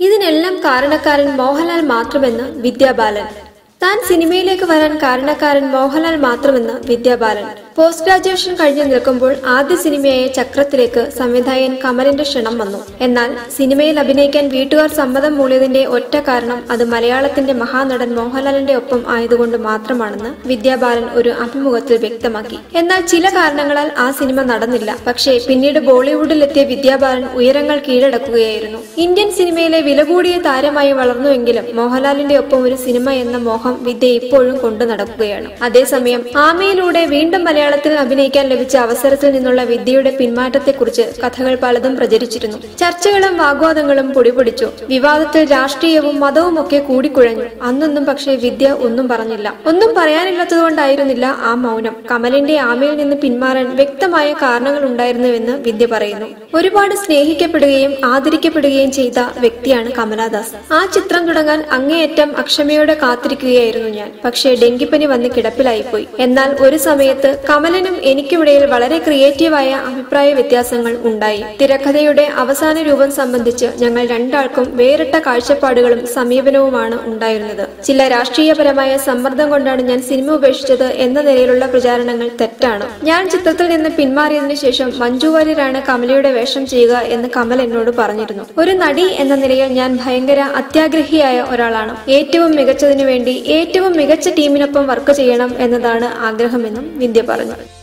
ഇതിനെല്ലാം കാരണക്കാരൻ മോഹൻലാൽ മാത്രമെന്ന് വിദ്യാബാലൻ. താൻ സിനിമയിലേക്ക് വരാൻ കാരണക്കാരൻ മോഹൻലാൽ മാത്രമെന്ന് വിദ്യാബാലൻ. പോസ്റ്റ് ഗ്രാജുവേഷൻ കഴിഞ്ഞ് നിൽക്കുമ്പോൾ ആദ്യ സിനിമയായ ചക്രത്തിലേക്ക് സംവിധായകൻ കമലിന്റെ ക്ഷണം വന്നു. എന്നാൽ സിനിമയിൽ അഭിനയിക്കാൻ വീട്ടുകാർ സമ്മതം മൂളിയതിന്റെ ഒറ്റ കാരണം അത് മലയാളത്തിന്റെ മഹാനടൻ മോഹൻലാലിന്റെ ഒപ്പം ആയതുകൊണ്ട് മാത്രമാണെന്ന് വിദ്യാബാലൻ ഒരു അഭിമുഖത്തിൽ വ്യക്തമാക്കി. എന്നാൽ ചില കാരണങ്ങളാൽ ആ സിനിമ നടന്നില്ല. പക്ഷേ പിന്നീട് ബോളിവുഡിലെത്തിയ വിദ്യാബാലൻ ഉയരങ്ങൾ കീഴടക്കുകയായിരുന്നു. ഇന്ത്യൻ സിനിമയിലെ വില കൂടിയ താരമായി വളർന്നുവെങ്കിലും മോഹൻലാലിന്റെ ഒപ്പം ഒരു സിനിമ എന്ന മോഹം വിദ്യ ഇപ്പോഴും കൊണ്ടു നടക്കുകയാണ്. അതേസമയം ആമയിലൂടെ വീണ്ടും മലയാളത്തിൽ അഭിനയിക്കാൻ ലഭിച്ച അവസരത്തിൽ നിന്നുള്ള വിദ്യയുടെ പിന്മാറ്റത്തെക്കുറിച്ച് കഥകൾ പലതും പ്രചരിച്ചിരുന്നു. ചർച്ചകളും വാഗ്വാദങ്ങളും പൊടിപൊടിച്ചു. വിവാദത്തിൽ രാഷ്ട്രീയവും മതവും ഒക്കെ കൂടിക്കുഴഞ്ഞു. അന്നൊന്നും പക്ഷേ വിദ്യ ഒന്നും പറഞ്ഞില്ല. ഒന്നും പറയാനില്ലാത്തതുകൊണ്ടായിരുന്നില്ല ആ മൗനം. കമലിന്റെ ആമയിൽ നിന്ന് പിന്മാറാൻ വ്യക്തമായ കാരണങ്ങൾ ഉണ്ടായിരുന്നുവെന്ന് വിദ്യ പറയുന്നു. ഒരുപാട് സ്നേഹിക്കപ്പെടുകയും ആദരിക്കപ്പെടുകയും ചെയ്ത വ്യക്തിയാണ് കമലാദാസ്. ആ ചിത്രം തുടങ്ങാൻ അങ്ങേയറ്റം അക്ഷമയോടെ കാത്തിരിക്കുകയായിരുന്നു ഞാൻ. പക്ഷേ ഡെങ്കിപ്പനി വന്ന് കിടപ്പിലായിപ്പോയി. എന്നാൽ ഒരു സമയത്ത് കമലനും എനിക്കുമിടയിൽ വളരെ ക്രിയേറ്റീവായ അഭിപ്രായ വ്യത്യാസങ്ങൾ ഉണ്ടായി. തിരക്കഥയുടെ അവസാന രൂപം സംബന്ധിച്ച് ഞങ്ങൾ രണ്ടാൾക്കും വേറിട്ട കാഴ്ചപ്പാടുകളും സമീപനവുമാണ് ഉണ്ടായിരുന്നത്. ചില രാഷ്ട്രീയപരമായ സമ്മർദ്ദം കൊണ്ടാണ് ഞാൻ സിനിമ ഉപേക്ഷിച്ചത് എന്ന നിലയിലുള്ള പ്രചാരണങ്ങൾ തെറ്റാണ്. ഞാൻ ചിത്രത്തിൽ നിന്ന് പിന്മാറിയതിനു ശേഷം മഞ്ജു വാര്യരാണ് കമലയുടെ വേഷം ചെയ്യുക എന്ന് കമൽ എന്നോട് പറഞ്ഞിരുന്നു. ഒരു നടി എന്ന നിലയിൽ ഞാൻ ഭയങ്കര അത്യാഗ്രഹിയായ ഒരാളാണ്. ഏറ്റവും മികച്ചതിനു വേണ്ടി ഏറ്റവും മികച്ച ടീമിനൊപ്പം വർക്ക് ചെയ്യണം എന്നതാണ് ആഗ്രഹമെന്നും വിദ്യ പറഞ്ഞു. it.